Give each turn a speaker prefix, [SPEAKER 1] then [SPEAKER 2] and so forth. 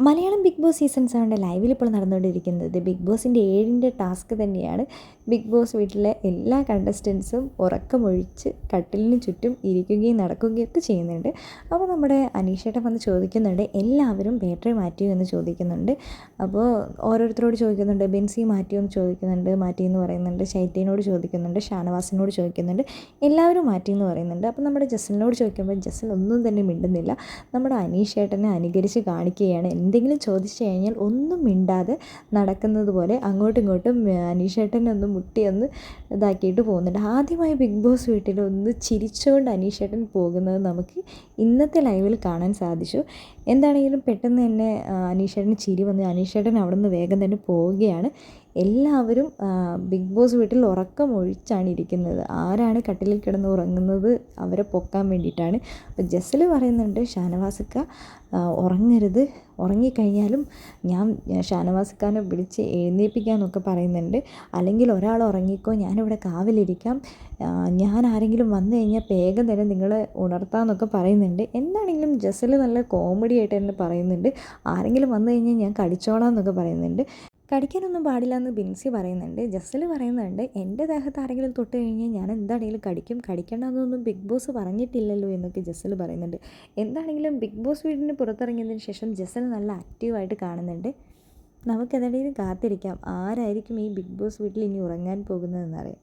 [SPEAKER 1] Malayalam big boss season സെവന്റെ ലൈവിൽ ഇപ്പോൾ നടന്നുകൊണ്ടിരിക്കുന്നത് ബിഗ് ബോസിന്റെ ഏഴിന്റെ ടാസ്ക് തന്നെയാണ്. ബിഗ് ബോസ് വീട്ടിലെ എല്ലാ കണ്ടസ്റ്റൻസും ഉറക്കമൊഴിച്ച് കട്ടിലിന് ചുറ്റും ഇരിക്കുകയും നടക്കുകയും ഒക്കെ ചെയ്യുന്നുണ്ട്. അപ്പോൾ നമ്മുടെ അനീഷേട്ടൻ വന്ന് ചോദിക്കുന്നുണ്ട് എല്ലാവരും ബാറ്ററി മാറ്റിയോ? എന്ന് ചോദിക്കുന്നുണ്ട്. അപ്പോൾ ഓരോരുത്തരോട് ചോദിക്കുന്നുണ്ട് ബെൻസി മാറ്റിയോ? എന്ന് ചോദിക്കുന്നുണ്ട്. മാറ്റി എന്ന് പറയുന്നുണ്ട്. ശൈത്യനോട് ചോദിക്കുന്നുണ്ട്. ഷാനവാസിനോട് ചോദിക്കുന്നുണ്ട്. എല്ലാവരും മാറ്റി എന്ന് പറയുന്നുണ്ട്. അപ്പോൾ നമ്മുടെ ജസലിനോട് ചോദിക്കുമ്പോൾ ജസൽ ഒന്നും തന്നെ മിണ്ടുന്നില്ല. നമ്മുടെ അനീഷേട്ടനെ അനുകരിച്ച് കാണിക്കുകയാണ്. എന്തെങ്കിലും ചോദിച്ചു കഴിഞ്ഞാൽ ഒന്നും മിണ്ടാതെ നടക്കുന്നത് പോലെ അങ്ങോട്ടും ഇങ്ങോട്ടും അനീഷേട്ടനെ ഒന്ന് മുട്ടി ഒന്ന് ഇതാക്കിയിട്ട് പോകുന്നുണ്ട്. ആദ്യമായി ബിഗ് ബോസ് വീട്ടിൽ ഒന്ന് ചിരിച്ചുകൊണ്ട് അനീഷേട്ടൻ പോകുന്നത് നമുക്ക് ഇന്നത്തെ ലൈവിൽ കാണാൻ സാധിച്ചു. എന്താണെങ്കിലും പെട്ടെന്ന് തന്നെ അനീഷേട്ടന് ചിരി വന്ന് അനീഷേട്ടൻ അവിടെ നിന്ന് വേഗം തന്നെ പോവുകയാണ്. എല്ലാവരും ബിഗ് ബോസ് വീട്ടിൽ ഉറക്കമൊഴിച്ചാണ് ഇരിക്കുന്നത്. ആരാണ് കട്ടിലിൽ കിടന്ന് ഉറങ്ങുന്നത്? അവരെ പൊക്കാൻ വേണ്ടിയിട്ടാണ്. അപ്പോൾ ജസൽ പറയുന്നുണ്ട് ഷാനവാസിക്ക ഉറങ്ങരുത്. ഉറങ്ങിക്കഴിഞ്ഞാലും ഞാൻ ഷാനവാസിക്കാനെ വിളിച്ച് എഴുന്നേൽപ്പിക്കാമെന്നൊക്കെ പറയുന്നുണ്ട്. അല്ലെങ്കിൽ ഒരാൾ ഉറങ്ങിക്കോ ഞാനിവിടെ കാവലിരിക്കാം. ഞാൻ ആരെങ്കിലും വന്നു കഴിഞ്ഞാൽ വേഗം തന്നെ നിങ്ങളെ ഉണർത്താമെന്നൊക്കെ പറയുന്നുണ്ട്. എന്താണെങ്കിലും ജസൽ നല്ല കോമഡി ആയിട്ട് തന്നെ പറയുന്നുണ്ട്. ആരെങ്കിലും വന്നു കഴിഞ്ഞാൽ ഞാൻ കടിച്ചോളാം എന്നൊക്കെ പറയുന്നുണ്ട്. കടിക്കാനൊന്നും പാടില്ല എന്ന് ബിൻസി പറയുന്നുണ്ട്. ജസ്സൽ പറയുന്നുണ്ട് എന്റെ ദേഹത്ത് ആരെങ്കിലും തൊട്ട് കഴിഞ്ഞാൽ ഞാൻ എന്താണെങ്കിലും കടിക്കും. കടിക്കേണ്ടതൊന്നും ബിഗ് ബോസ് പറഞ്ഞിട്ടില്ലല്ലോ എന്നൊക്കെ ജസ്സൽ പറയുന്നുണ്ട്. എന്താണെങ്കിലും ബിഗ് ബോസ് വീടിന് പുറത്തിറങ്ങിയതിന് ശേഷം ജസ്സൽ നല്ല ആക്റ്റീവായിട്ട് കാണുന്നുണ്ട്. നമുക്കെന്തെങ്കിലും കാത്തിരിക്കാം. ആരായിരിക്കും ഈ ബിഗ് ബോസ് വീട്ടിൽ ഇനി ഉറങ്ങാൻ പോകുന്നതെന്നറിയാം